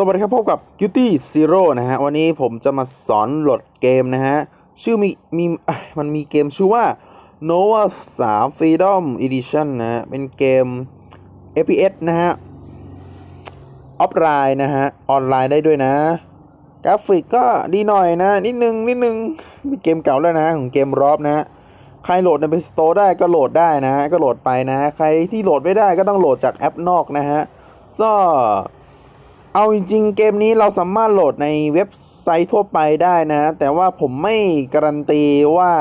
สวัสดีครับพบกับ Guilty Zero นะฮะ วันนี้ผมจะมาสอนโหลดเกมนะฮะ ชื่อมีมีมันมีเกมชื่อว่า Nova 3 Freedom Edition นะฮะ เป็นเกม FPS นะฮะ ออฟไลน์นะฮะ ออนไลน์ได้ด้วยนะ กราฟิกก็ดีหน่อยนะ นิดนึง นิดนึงเป็นเกมเก่าแล้วนะ ของเกมรอบนะ ใครโหลดใน Play Store ได้ก็โหลดได้นะ ก็โหลดไปนะ ใครที่โหลดไม่ได้ก็ต้องโหลดจากแอปนอกนะฮะก็ เอาจริงๆเกมนี้เราสามารถโหลดในเว็บไซต์ทั่วไปได้นะ แต่ว่าผมไม่การันตีว่า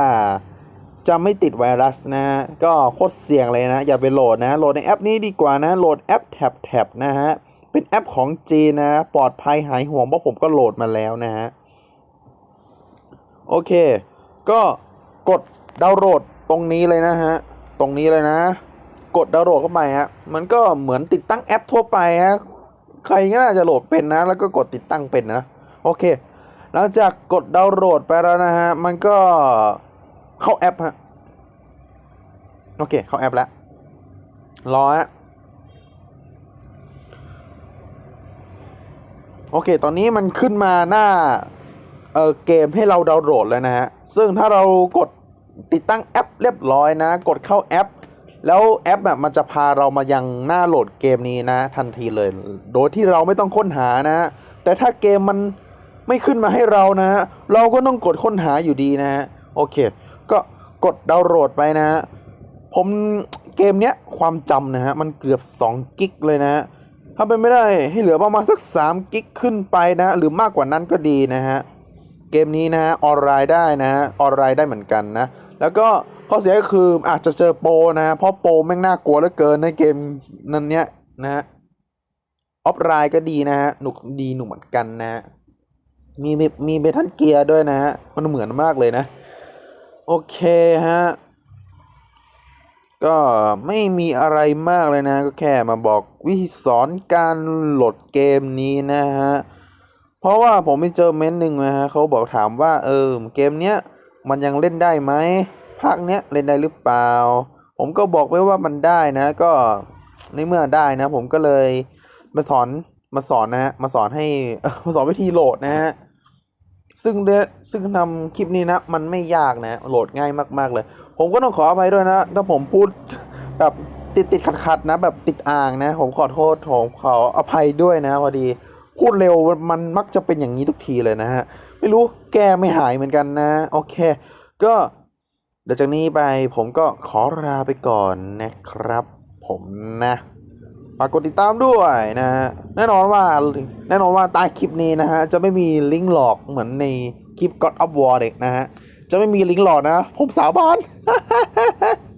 จะไม่ติดไวรัสนะก็โคตรเสี่ยงเลยนะ อย่าไปโหลดนะ โหลดในแอปนี้ดีกว่านะ โหลดแอปแท็บแท็บนะฮะ เป็นแอปของจีนนะ ปลอดภัยหายห่วงเพราะผมก็โหลดมาแล้วนะฮะ โอเค ก็กดดาวน์โหลดตรงนี้เลยนะฮะ ตรงนี้เลยนะ กดดาวน์โหลดเข้าไปฮะ มันก็เหมือนติดตั้งแอปทั่วไปฮะ ใครก็น่าจะโหลดเป็นนะ แล้วก็กดติดตั้งเป็นนะ โอเค หลังจากกดดาวน์โหลดไปแล้วนะฮะ มันก็เข้าแอปฮะ โอเค เข้าแอปแล้ว รอฮะ โอเค ตอนนี้มันขึ้นมาหน้า เออเกมให้เราดาวน์โหลดแล้วนะฮะ ซึ่งถ้าเรากดติดตั้งแอปเรียบร้อยนะ กดเข้าแอป แล้วแอปแบบมันจะพาเรามายังหน้าโหลดเกมนี้นะ ทันทีเลย โดยที่เราไม่ต้องค้นหานะ แต่ถ้าเกมมันไม่ขึ้นมาให้เรานะ เราก็ต้องกดค้นหาอยู่ดีนะโอเค ก็กดดาวน์โหลดไปนะ ผมเกมเนี้ยความจำนะฮะมันเกือบ 2 กิกเลยนะ ถ้าเป็นไม่ได้ให้เหลือประมาณสัก 3 กิกขึ้นไปนะ หรือมากกว่านั้นก็ดีนะฮะ เกมนี้นะฮะออนไลน์ได้นะฮะออนไลน์ได้เหมือนกันนะ แล้วก็ข้อเสียก็คืออาจจะเจอโปนะฮะเพราะโปแม่งน่ากลัวเหลือเกินในเกมนั้นเนี้ยนะฮะออฟไลน์ก็ดีนะฮะหนุกดีหนุกเหมือนกันนะฮะมีมีมีเมทัลเกียร์ด้วยนะฮะมันเหมือนมากเลยนะ โอเคฮะก็ไม่มีอะไรมากเลยนะ ก็แค่มาบอกวิธีสอนการโหลดเกมนี้นะฮะ เพราะว่าผมไปเจอเม้นหนึ่งนะฮะเขาบอกถามว่าเออเกมเนี้ยมันยังเล่นได้ไหมภาคเนี้ยเล่นได้หรือเปล่า ผมก็บอกไปว่ามันได้นะ ก็ในเมื่อได้นะ ผมก็เลยมาสอนมาสอนนะฮะมาสอนให้มาสอนวิธีโหลดนะฮะซึ่งเดซึ่งทำคลิปนี้นะมันไม่ยากนะโหลดง่ายมากๆเลย ผมก็ต้องขออภัยด้วยนะถ้าผมพูดแบบติดติดขัดขัดๆนะ แบบติดอ่างนะ ผมขอโทษผมขออภัยด้วยนะพอดี พูดเร็วมันมักจะเป็นอย่างนี้ทุกทีเลยนะฮะ ไม่รู้แก้ไม่หายเหมือนกันนะ โอเค ก็เดี๋ยวจากนี้ไปผมก็ขอลาไปก่อนนะครับ ผมนะฝากกดติดตามด้วยนะฮะแน่นอนว่าแน่นอนว่าใต้คลิปนี้นะฮะ จะไม่มีลิงก์หลอกเหมือนในคลิป God of War เด็กนะฮะ จะไม่มีลิงก์หลอกนะ ผมสาบาน